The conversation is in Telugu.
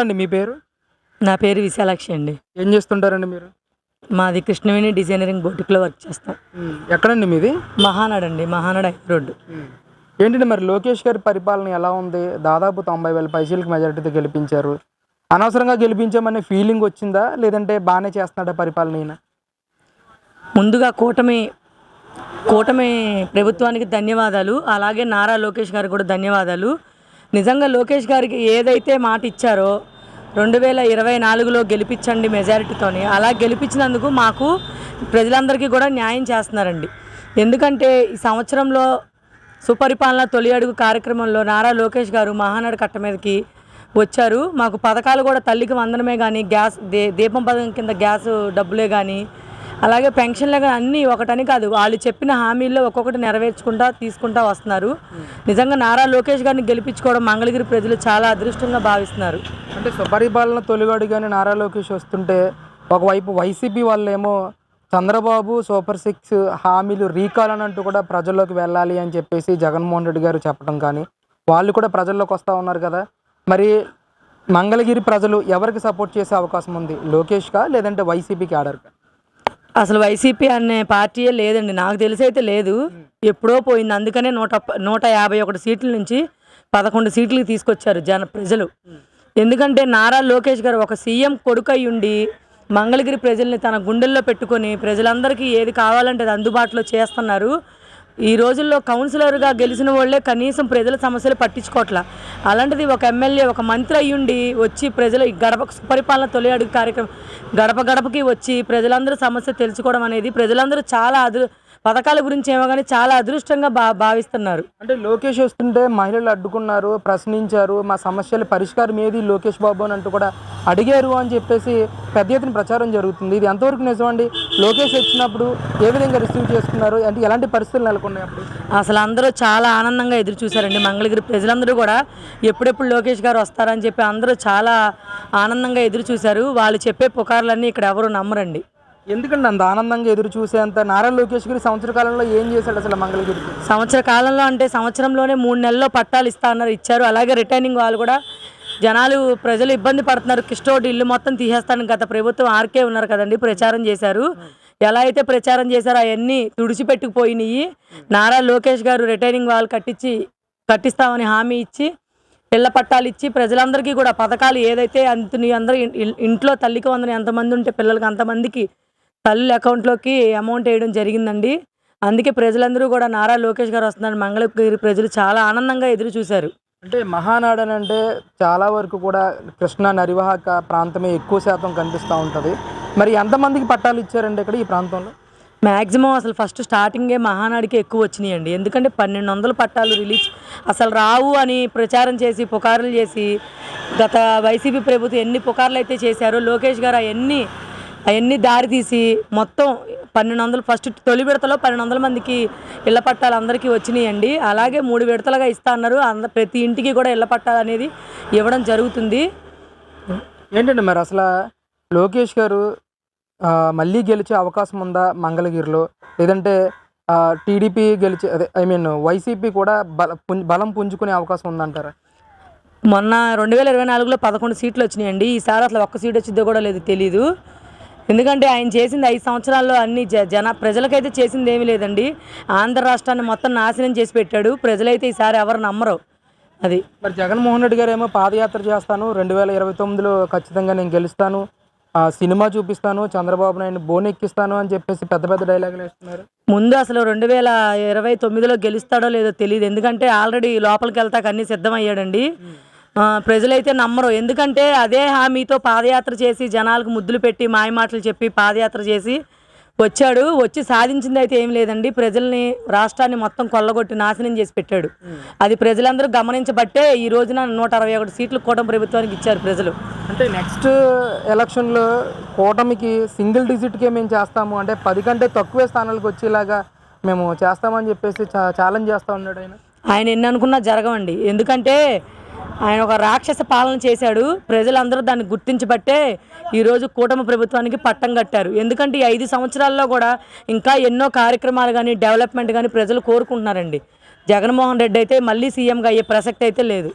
అండి మీ పేరు? నా పేరు విశాలాక్షి అండి. ఏం చేస్తుంటారండి మీరు? మాది కృష్ణవేణి డిజైనరింగ్ బొటిక్లో వర్క్ చేస్తాం. ఎక్కడండి మీది? మహానాడు అండి మహానాడు హై రోడ్డు ఏంటంటే మరి లోకేష్ గారి పరిపాలన ఎలా ఉంది? దాదాపు తొంభై వేల పైసలకి మెజారిటీతో గెలిపించారు. అనవసరంగా గెలిపించామనే ఫీలింగ్ వచ్చిందా? లేదంటే బాగానే చేస్తున్నాడా పరిపాలన ఈయన? ముందుగా కూటమి కూటమి ప్రభుత్వానికి ధన్యవాదాలు. అలాగే నారా లోకేష్ గారికి కూడా ధన్యవాదాలు. నిజంగా లోకేష్ గారికి ఏదైతే మాట ఇచ్చారో రెండు వేల ఇరవై నాలుగులో గెలిపించండి మెజారిటీతోని అలా గెలిపించినందుకు మాకు ప్రజలందరికీ కూడా న్యాయం చేస్తున్నారండి. ఎందుకంటే ఈ సంవత్సరంలో సుపరిపాలన తొలి అడుగు కార్యక్రమంలో నారా లోకేష్ గారు మహానాడు కట్ట మీదకి వచ్చారు. మాకు పథకాలు కూడా తల్లికి వందనమే కానీ గ్యాస్ దీపం పథకం కింద గ్యాస్ డబ్బులే కానీ అలాగే పెన్షన్లు కానీ అన్నీ ఒకటని కాదు. వాళ్ళు చెప్పిన హామీల్లో ఒక్కొక్కటి నెరవేర్చుకుంటా తీసుకుంటా వస్తున్నారు. నిజంగా నారా లోకేష్ గారిని గెలిపించుకోవడం మంగళగిరి ప్రజలు చాలా అదృష్టంగా భావిస్తున్నారు. అంటే సుపరిపాలన తొలిగాడు కానీ నారా లోకేష్ వస్తుంటే ఒకవైపు వైసీపీ వాళ్ళేమో చంద్రబాబు సూపర్ సిక్స్ హామీలు రీకాల్ అని అంటూ కూడా ప్రజల్లోకి వెళ్ళాలి అని చెప్పేసి జగన్మోహన్ రెడ్డి గారు చెప్పడం కానీ వాళ్ళు కూడా ప్రజల్లోకి వస్తూ ఉన్నారు కదా. మరి మంగళగిరి ప్రజలు ఎవరికి సపోర్ట్ చేసే అవకాశం ఉంది? లోకేష్గా లేదంటే వైసీపీకి ఆర్డర్కా అసలు వైసీపీ అనే పార్టీయే లేదండి. నాకు తెలిసి అయితే లేదు. ఎప్పుడో పోయింది. అందుకనే నూట నూట యాభై ఒకటి సీట్ల నుంచి పదకొండు సీట్లకి తీసుకొచ్చారు జన ప్రజలు. ఎందుకంటే నారా లోకేష్ గారు ఒక సీఎం కొడుకై ఉండి మంగళగిరి ప్రజల్ని తన గుండెల్లో పెట్టుకొని ప్రజలందరికీ ఏది కావాలంటే అది అందుబాటులో చేస్తున్నారు. ఈ రోజుల్లో కౌన్సిలర్గా గెలిచిన వాళ్ళే కనీసం ప్రజల సమస్యలు పట్టించుకోవట్లా అలాంటిది ఒక ఎమ్మెల్యే ఒక మంత్రి అయ్యుండి వచ్చి ప్రజలు గడప పరిపాలన తొలి అడుగు కార్యక్రమం గడప గడపకి వచ్చి ప్రజలందరూ సమస్య తెలుసుకోవడం అనేది ప్రజలందరూ చాలా అదు పథకాల గురించి ఏమో కానీ చాలా అదృష్టంగా భా భావిస్తున్నారు. అంటే లోకేష్ వస్తుంటే మహిళలు అడ్డుకున్నారు ప్రశ్నించారు మా సమస్యల పరిష్కారం ఏది లోకేష్ బాబు అని అంటూ కూడా అడిగారు అని చెప్పేసి పెద్ద ఎత్తున ప్రచారం జరుగుతుంది. ఇది ఎంతవరకు నిజం అండి లోకేష్ వచ్చినప్పుడు ఏ విధంగా రిసీవ్ చేసుకున్నారు? అంటే ఎలాంటి పరిస్థితులు నెలకొన్నాయి అప్పుడు? అసలు అందరూ చాలా ఆనందంగా ఎదురు చూశారండి మంగళగిరి ప్రజలందరూ కూడా. ఎప్పుడెప్పుడు లోకేష్ గారు వస్తారని చెప్పి అందరూ చాలా ఆనందంగా ఎదురు చూశారు. వాళ్ళు చెప్పే పుకార్లన్నీ ఇక్కడ ఎవరు నమ్మరండి. ఎందుకండి అంత ఆనందంగా ఎదురు చూసేంత నారా లోకేష్ గారి సంవత్సర కాలంలో ఏం చేశాడు అసలు మంగళగిరికి? సంవత్సర కాలంలో అంటే సంవత్సరంలోనే మూడు నెలల్లో పట్టాలు ఇస్తా అన్నారు ఇచ్చారు. అలాగే రిటైనింగ్ వాళ్ళు కూడా జనాలు ప్రజలు ఇబ్బంది పడుతున్నారు. కిష్టోడ్ ఇల్లు మొత్తం తీసేస్తాను గత ప్రభుత్వం ఆర్కే ఉన్నారు కదండి ప్రచారం చేశారు. ఎలా అయితే ప్రచారం చేశారో అవన్నీ తుడిచిపెట్టుకుపోయినాయి. నారా లోకేష్ గారు రిటైనింగ్ వాళ్ళు కట్టించి కట్టిస్తామని హామీ ఇచ్చి పిల్ల పట్టాలు ఇచ్చి ప్రజలందరికీ కూడా పథకాలు ఏదైతే అంతని అందరూ ఇంట్లో తల్లికి వందని ఎంతమంది ఉంటే పిల్లలకి అంతమందికి తల్లి అకౌంట్లోకి అమౌంట్ వేయడం జరిగిందండి. అందుకే ప్రజలందరూ కూడా నారా లోకేష్ గారు వస్తున్నారు. మంగళగిరి ప్రజలు చాలా ఆనందంగా ఎదురు చూశారు. అంటే మహానాడు అని అంటే చాలా వరకు కూడా కృష్ణా నరివాహక ప్రాంతమే ఎక్కువ శాతం కనిపిస్తూ ఉంటుంది. మరి ఎంతమందికి పట్టాలు ఇచ్చారండి ఇక్కడ ఈ ప్రాంతంలో? మ్యాక్సిమం అసలు ఫస్ట్ స్టార్టింగే మహానాడికి ఎక్కువ వచ్చినాయండి. ఎందుకంటే పన్నెండు వందల పట్టాలు రిలీజ్ అసలు రావు అని ప్రచారం చేసి పుకార్లు చేసి గత వైసీపీ ప్రభుత్వం ఎన్ని పుకార్లు అయితే చేశారో లోకేష్ గారు అవన్నీ అవన్నీ దారి తీసి మొత్తం పన్నెండు వందలు ఫస్ట్ తొలి విడతలో పన్నెండు వందల మందికి ఇళ్ళ పట్టాలు అందరికీ వచ్చినాయండి. అలాగే మూడు విడతలుగా ఇస్తా అన్నారు. అంద ప్రతి ఇంటికి కూడా ఇళ్ళ పట్టాలు అనేది ఇవ్వడం జరుగుతుంది. ఏంటండి మరి అసలు లోకేష్ గారు మళ్ళీ గెలిచే అవకాశం ఉందా మంగళగిరిలో? లేదంటే టీడీపీ గెలిచే అదే ఐ మీన్ వైసీపీ కూడా బల బలం పుంజుకునే అవకాశం ఉందంటారా? మొన్న రెండు వేల ఇరవై నాలుగులో పదకొండు సీట్లు వచ్చినాయండి. ఈసారి అసలు ఒక్క సీట్ వచ్చిందో కూడా లేదు తెలీదు. ఎందుకంటే ఆయన చేసింది ఐదు సంవత్సరాల్లో అన్ని జ జన ప్రజలకైతే చేసింది ఏమీ లేదండి. ఆంధ్ర రాష్ట్రాన్ని మొత్తం నాశనం చేసి పెట్టాడు. ప్రజలైతే ఈసారి ఎవరు నమ్మరు. అది. మరి జగన్మోహన్ రెడ్డి గారు ఏమో పాదయాత్ర చేస్తాను. రెండు వేల ఇరవై తొమ్మిదిలో ఖచ్చితంగా నేను గెలుస్తాను. ఆ, సినిమా చూపిస్తాను. చంద్రబాబు నాయుడు బోన్ ఎక్కిస్తాను అని చెప్పేసి పెద్ద పెద్ద డైలాగులు వేస్తున్నారు. ముందు అసలు రెండు వేల ఇరవై తొమ్మిదిలో గెలుస్తాడో లేదో తెలియదు ఎందుకంటే ఆల్రెడీ లోపలికి వెళ్తాక అన్ని సిద్ధమయ్యాడండి. ప్రజలైతే నమ్మరు. ఎందుకంటే అదే హామీతో పాదయాత్ర చేసి జనాలకు ముద్దులు పెట్టి మాయమాటలు చెప్పి పాదయాత్ర చేసి వచ్చాడు. వచ్చి సాధించింది అయితే ఏం లేదండి. ప్రజల్ని రాష్ట్రాన్ని మొత్తం కొల్లగొట్టి నాశనం చేసి పెట్టాడు. అది ప్రజలందరూ గమనించబట్టే ఈ రోజున నూట అరవై ఒకటి సీట్లు కూటమి ప్రభుత్వానికి ఇచ్చారు ప్రజలు. అంటే నెక్స్ట్ ఎలక్షన్లో కూటమికి సింగిల్ డిజిట్కే మేము చేస్తాము. అంటే పది కంటే తక్కువే స్థానాలకు వచ్చేలాగా మేము చేస్తామని చెప్పేసి ఛాలెంజ్ చేస్తూ ఉన్నాడు ఆయన. ఆయన ఎన్ని అనుకున్నా జరగవండి. ఎందుకంటే ఆయన ఒక రాక్షస పాలన చేశాడు. ప్రజలందరూ దాన్ని గుర్తించబట్టే ఈరోజు కూటమి ప్రభుత్వానికి పట్టం కట్టారు. ఎందుకంటే ఈ ఐదు సంవత్సరాల్లో కూడా ఇంకా ఎన్నో కార్యక్రమాలు కానీ డెవలప్మెంట్ కానీ ప్రజలు కోరుకుంటున్నారండి. జగన్మోహన్ రెడ్డి అయితే మళ్ళీ సీఎంగా అయ్యే ప్రసక్తి అయితే లేదు.